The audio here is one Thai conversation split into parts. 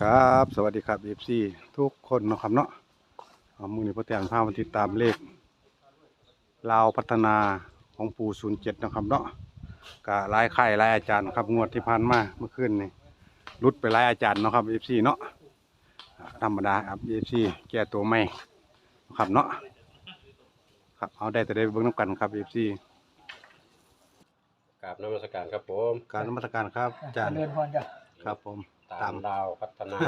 ครับ สวัสดีครับเอฟซีทุกคนเนาะครับเนาะเอามือนี้พ่อแตนพามาติดตามเลขลาวพัฒนาของปู่ศูนย์เจ็ดนาะครับเนาะกะหลายค่ายหลายอาจารย์ครับ งวดที่ผ่านมาเมื่อคืนนี่รุดไปหลายอาจารย์เนาะครับเอฟซีเนาะอ่าธรรมดาครับเอฟซีแก้ตัวไม่นาะครับเนาะครับเอาได้แต่ได้เบิ่งน้ำกันครับเอฟซีกราบนมัสการครับผมการนมัสการครับอาจารย์เดินพรจ้ะครับผม ตาตามมดาวพัฒนา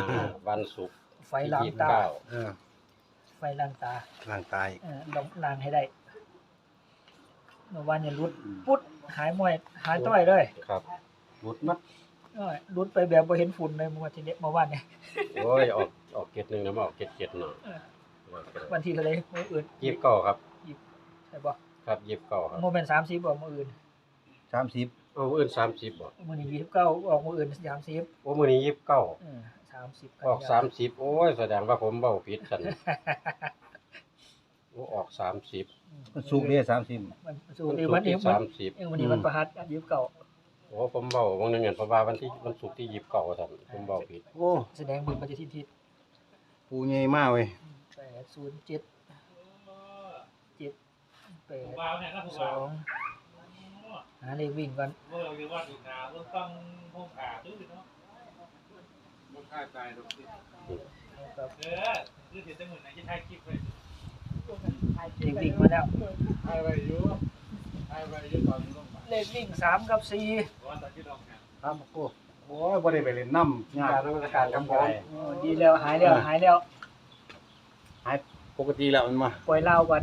วันศุกร์ไฟลามที่ตาเก้าเออไฟลามตาร่างกาย เออลองลางให้ได้เมื่อวานเนี่ยรุดปุ๊ดหายมวยหายต้อยเลยครับรุดมัดเอ้ยรุดไปแบบบ่เห็นฝุ่นเลยเมื่อวันที่เนี้ยเมื่อวานเนี่ยโอ้ยออกออกเกตหนึ่งนะมาออกเกตเจ็ดหน่อยเออวันที่เท่าไหรมื้ออื่นยี่สิบเก้าครับ ใช่บ่ครับยี่สิบเก้าครับโมเมนต์สามสิบบ่มื้ออื่นสามสิบ โอ้อื่นสามสิบบ่มื้อนี้ยี่สิบเก้าออกมื้ออื่นสามสิบโอ้มือนี้ยี่สิบเก้าเออสามสิบออกสามสิบโอ้ยแสดงว่าผมเบ้าผิดกันโอ้ออกสามสิบสุกร์เนี่ยสามสิบมันสูวันงศุวันกร์นี้ที่วัสานมสิบเออวันนี้วันประหัสยี่สิบเก้าโอ้ผมเบ้าวันหนึงเงินเพราะว่าวันที่วันศุกร์ที่ยี่สิบเก้าท่านผมเบ้าผิดโอ้แสดงบุญปฏิทินทิศปูใหญ่มากเว้ยแปดศูนย์เจ็ดเจ็ดแปดว้าวเนี่ยนะผมสว่าอง หาเลขวิ่งก่อนเมื่อเราเรียกว่าดูนาเรื่องต้องห้องขาตื้อเนาะมันฆ่าตายตรงที่ครับเออคือเสียงเหมือนในที่ถ่ายคลิปเลยเลขวิ่งมาแล้วถ่ายไปอยู่ถ่ายไปอยู่ตอนต้องมาเลขวิ่งสามกับสี่ว่าตอนที่ลองงานครับโอ้โอ้ยบ่ได้ไปเล่นน้ำยากการนมัสการครับผมโอ้ดีแล้วหายแล้วหายแล้วปกติแล้วมันมาปล่อยเหล้าก่อน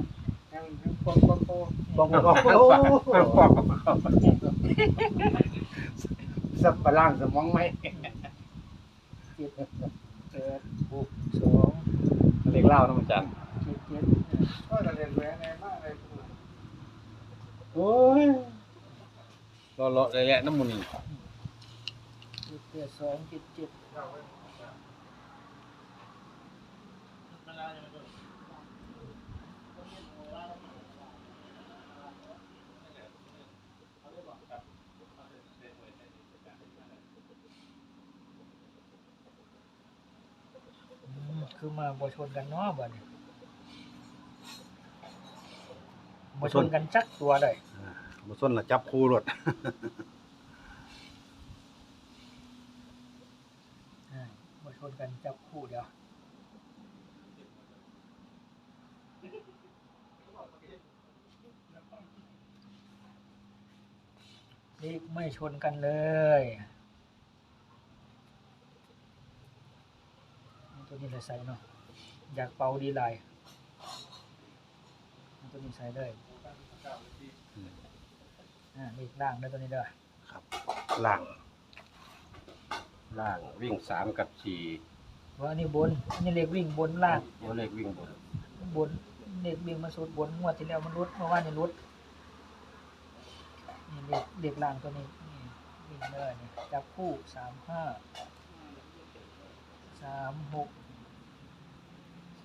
ยังยังปองปองปองบอกบอกโอ้สับปะล่างสมองไหมเจ็ดแปดสองเล็กเล่าน้ำจันเจ็ดเจ็ดก็จะเรียนแหวนในมากเลยโอ้ยรอรอเลยแหละน้ำมันเจ็ดแปดสองเจ็ดเจ็ด คือมาบ่ชนกันเนาะบ่เนี่ยบ่ชนกันจักตัวเลยมาส้นละจับคู่รถอ่ามาชนกันจับคู่เดียวนี่ไม่ชนกันเลยเอา ตัวนี้เลยใส่เนาะอยากเป่าดีไลายเอาตัวนี้ใส่เลยอ่านี่ล่างได้ตัวนี้เด้อครับล่างล่างวิ่งสามกับสี่ว่าอันนี้บนอันนี้เลขวิ่งบนล่างโอ้เลขวิ่งบนบนเลขวิ่งมันสุดบนงวดที่แล้วมันรุดเมื่อวานนี่รุดนี่เลขเลขล่างตัวนี้นี่วิ่งเลยนี่จับคู่สามห้าสามหก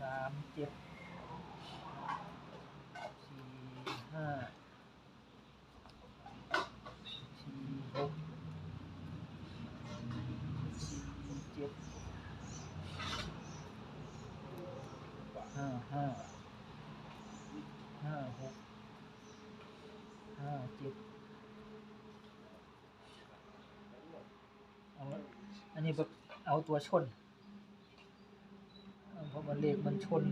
สามเจ็ดสี่ห้าสี่หกสี่เจ็ดห้าห้าห้าหกห้าเจ็ดเอาอันนี้แบบเอาตัวชน มันเลขมันชน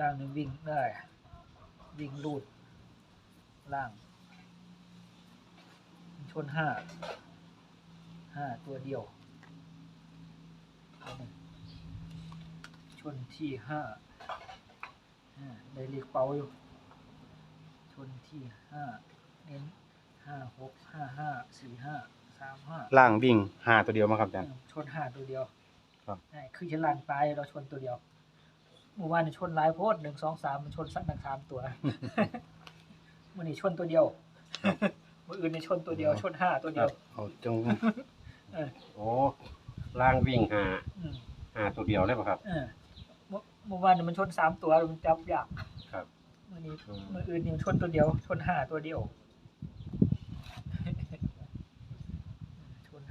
ล่างนี่วิ่งได้ วิ่งลูด ล่าง ชนห้า ห้าตัวเดียว ชนที่ห้าได้เรียกเป่าอยู่ชนที่ห้าเน้นห้าหกห้าห้าสี่ห้า สามห้าล่างวิ่งหาตัวเดียวมาครับอาจารย์ ชนห้าตัวเดียวครับ ใช่คือฉลานตายเราชนตัวเดียวเมื่อวานนชนหลายโพดหนึ่งสองสามมันชนสักหนึ่งสามตัวมื่อนี้ชนตัวเดียวมื่ออื่นนี่ชนตัวเดียวชนห้าตัวเดียว เอาจงเออ โอ้ล่างวิ่งหาอืม หาตัวเดียวได้ป่ะครับ เออเมื่อเมื่อวานนมันชนสามตัวมันจับยากครับมื่อนี้อืมมื่ออื่นนี่มันชนตัวเดียว ชนห้าตัวเดียว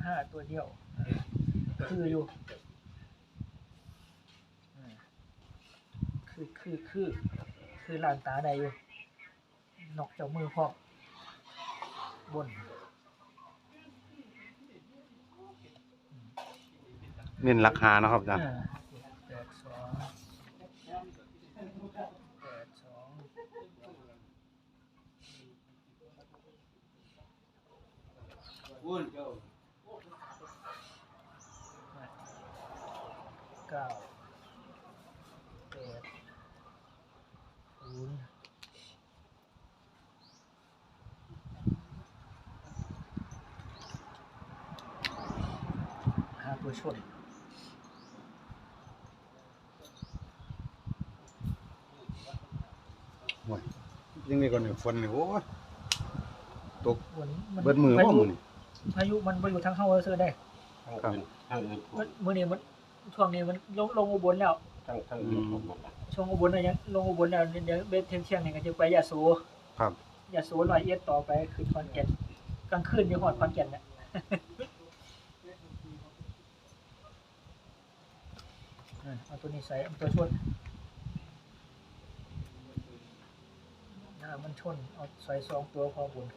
ห้าตัวเดียว คืออยู่อืมคือคือคือคือลานตาได้อยู่ นอกเจ้ามือพร้อมบน เน้นราคาเนาะครับอาจารย์อ่าแปดสองแปดสองเก้าแปดศูนย์ห้าตัวชนโอ้ยยังมีก่อนหนึ่งฝนนี่โอ้ยตกวันนี้เบิดมือพาบ่ยุมื้อนี้พายุมันไปอยู่ทางเข้าซื้อได้ทั้งอื่นทั้งอื่นผมมันมื้อนี้มัน ช่วงนี้มันลงลงอุบลแล้วทั้งทั้งอื่นผมหมดละช่วงอุบลน่ะยังลงอุบลแล้วเดี๋ยวเบ็ดเที่ยงเที่ยงนี่ก็จะไปยะโสครับ ยะโสร้อยเอ็ดต่อไปขึ้นขอนแก่นกลางคืนอยู่ฮอดขอนแก่นน่ะอะเอาตัวนี้ใส่เอาตัวชนนะมันชนเอาใส่สองตัวพอบุญ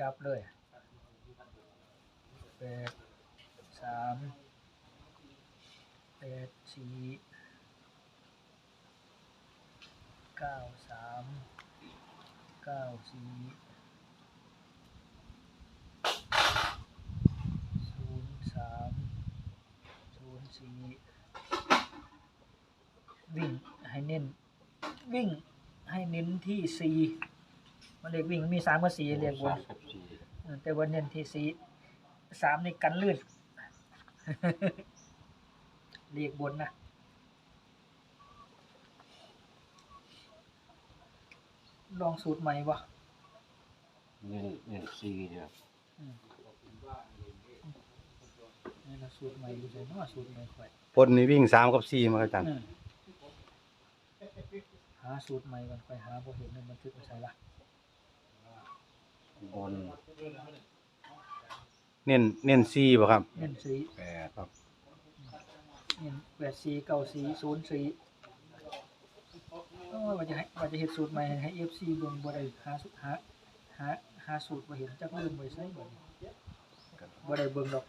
จับเลยแปดสามแปดสี่เก้าสามเก้าสี่ศูนย์สามศูนย์สี่วิ่งให้เน้นวิ่งให้เน้นที่สี่ มันเรียกวิ่งมันมีสามกับสี่เรียกบสานมกับสี่เออแต่ว่าเน้นที่สีสามในกันลื่นเรียกบนนะลองสูตรใหม่บ่เน้นเน้นสี่เนี่ยนี่เราสูตรใหม่ดูสิเนาะสูตรใหม่ค่อยฝนนี่วิ่งสามกับสี่มาครับอาจารย์อืมหาสูตรใหม่ก่อนค่อยหาบ่เห็นในบันทึกไว้ใส่ละ บนเน้นเน้นสี่บ่ครับเน้นสีแปดครับเน้นแปดสีเก้าสีศูนย์สีโอ้ยว่าจะให้ว่าจะเฮ็ดสูตรใหม่ให้ FC เบิ่งบ่ได้หาสูตรหาหาหาสูตรบ่เห็นจักลืมไว้ใส่บ่นี่บ่ได้เบิ่งดอก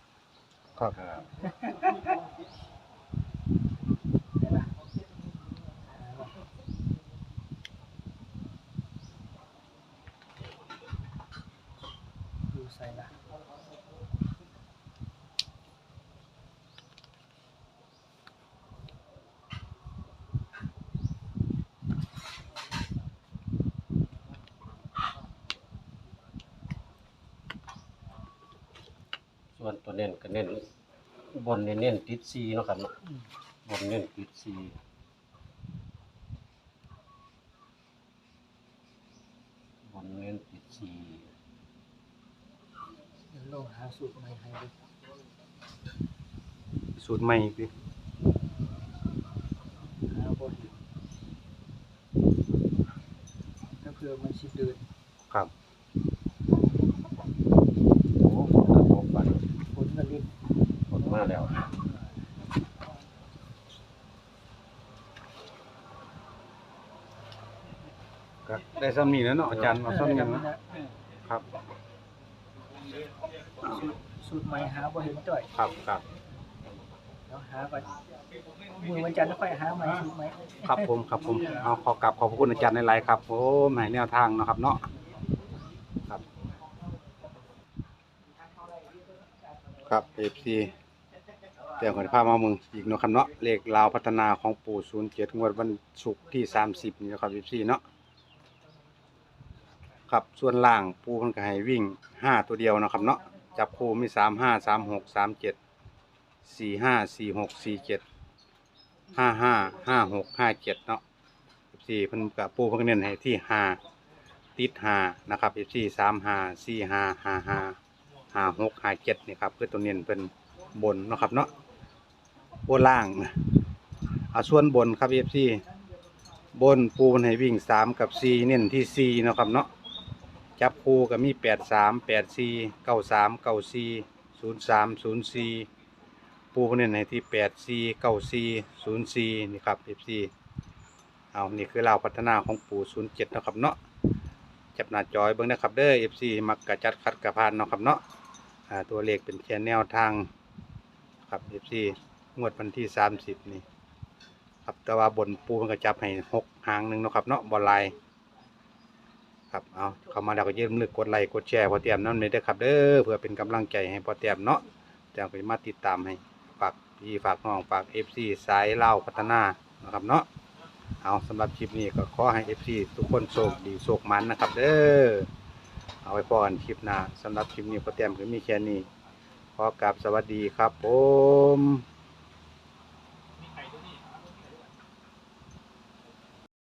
ครับ ครับ ได้ละหาบ่ดู ใส่ละส่วนตัวเน้นก็เน้นบนนี่เน้นติดสี่เนาะครับเนาะบนเน้นติดสีบนเน้นติดสี ลองหาสูตรใหม่ให้ดูสูตรใหม่อีกดิหาบ่เห็นถ้าเผื่อมันสิเดินครับโอ้ฝนกระทบไปฝนก็ลิ้นฝนมาแล้วก็ได้ซ้ำนี้แล้วเนาะอาจารย์เอาซ้ำนี้เออเนาะนะเออครับ สูตรสูตรใหม่หาบ่เห็นจ้อยครับครับเดี๋ยวหาก่อนมือวันจันทร์แล้วค่อยหาใหม่สูตรใหม่ครับผมครับผมเอาขอกลับขอบพระคุณอาจารย์ในไลน์ครับโอ้หมายแนวทางเนาะครับเนาะครับครับ FC เตรียมกันพามามึงอีกเนาะครับเนาะเลขลาวพัฒนาของปู่07งวดวันศุกร์ที่30นี่นะครับ FC เนาะครับส่วนล่างปู่เพิ่นก็ให้วิ่ง5ตัวเดียวเนาะครับเนาะ จับคู่มี35 36 37 45 46 47ห้าสี่หกสี่เจ็ดห้าห้าห้าหกห้าเจ็ดเนาะสี่เพิ่นกับปูเพิ่นเน้นให้ที่ห้าติดห้านะครับสี่สามห้าสี่ห้าห้าห้าห้าหกห้าเจ็ดนี่ครับเพื่อตัวเน้นเป็นบนเนาะครับเนาะบนล่างเอาส่วนบนครับเอฟซีบนปูมันให้วิ่งสามกับสี่เน้นที่สี่นะครับเนาะ จับคู่ก็มีแปดสามแปดสี่เก้าสามเก้าสี่ศูนย์สามศูนย์สี่ปูมันเน้นให้ที่แปดสี่เก้าสี่ศูนย์สี่นี่ครับเอฟซีเอานี่คือเราวพัฒนาของปูศูนย์เจ็ดนะครับเนาะจับหน้าจอยเบิ้งนะครับเด้อเอฟซีมักกระจัดคัดกระพานเนาะครับเนาะตัวเลขเป็นแค่แนวทางครับเอฟซีงวดวันที่สามสิบนี่ครับแต่ว่าบนปูมันก็จับให้หกหางหนึ่งเนาะครับเนาะบอลลน์ ครับเอาเข้ามาแล้วก็อย่าลืมนึกกดไลค์กดแชร์พอเตรียมนั่นเลยเด้อครับเด้อเพื่อเป็นกำลังใจให้พอเตรียมเนาะจะไปมาติดตามให้ฝากพี่ฝากน้องฝากเอฟซีสายเล่าพัฒนานะครับเนาะเอาสำหรับคลิปนี้ก็ขอให้เอฟซีทุกคนโชคดีโชคมันนะครับเด้อเอาไว้พอกันคลิปหน้าสำหรับคลิปนี้พอเตรียมก็มีแค่นี้ขอกราบสวัสดีครับผม